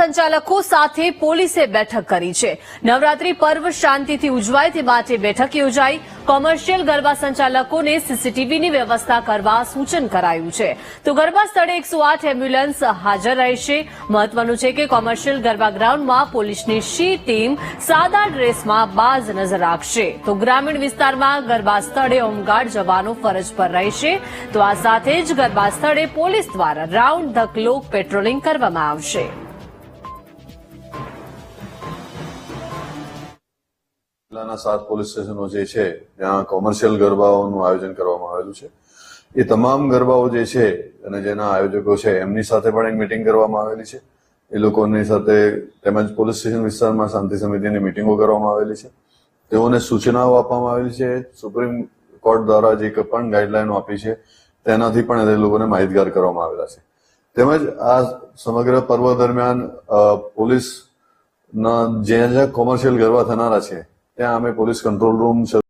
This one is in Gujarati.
સંચાલકો સાથે પોલીસે બેઠક કરી છે. નવરાત્રી પર્વ શાંતિથી ઉજવાય તે માટે બેઠક યોજાઈ. કોમર્શિયલ ગરબા સંચાલકોને સીસીટીવીની વ્યવસ્થા કરવા સૂચન કરાયું છે. તો ગરબા સ્થળે એકસો આઠ એમ્બ્યુલન્સ હાજર રહેશે. મહત્વનું છે કે કોમર્શિયલ ગરબા ગ્રાઉન્ડમાં પોલીસની શી ટીમ સાદા ડ્રેસમાં બાજ નજર રાખશે. તો ગ્રામીણ વિસ્તારમાં ગરબા સ્થળે હોમગાર્ડ જવાનો ફરજ પર રહેશે. તો આ સાથે જ ગરબા સ્થળે પોલીસ દ્વારા રાઉન્ડ ધ ક્લોક પેટ્રોલિંગ કરવામાં આવશે. જિલ્લાના સાત પોલીસ સ્ટેશનો જે છે, જ્યાં કોમર્શિયલ ગરબાઓનું આયોજન કરવામાં આવેલું છે. એ તમામ ગરબાઓ જે છે અને જેના આયોજકો છે, એમની સાથે પણ એક મિટિંગ કરવામાં આવેલી છે. એ લોકોની સાથે તેમજ પોલીસ સ્ટેશન વિસ્તારમાં શાંતિ સમિતિની મિટિંગો કરવામાં આવેલી છે. તેઓને સૂચનાઓ આપવામાં આવેલી છે. સુપ્રીમ કોર્ટ દ્વારા જે પણ ગાઈડલાઈનો આપી છે, તેનાથી પણ એ લોકોને માહિતગાર કરવામાં આવેલા છે. તેમજ આ સમગ્ર પર્વ દરમિયાન પોલીસ પોલીસના જ્યાં જ્યાં કોમર્શિયલ ગરબા થનારા છે ત્યાં અમે પોલીસ કંટ્રોલ રૂમ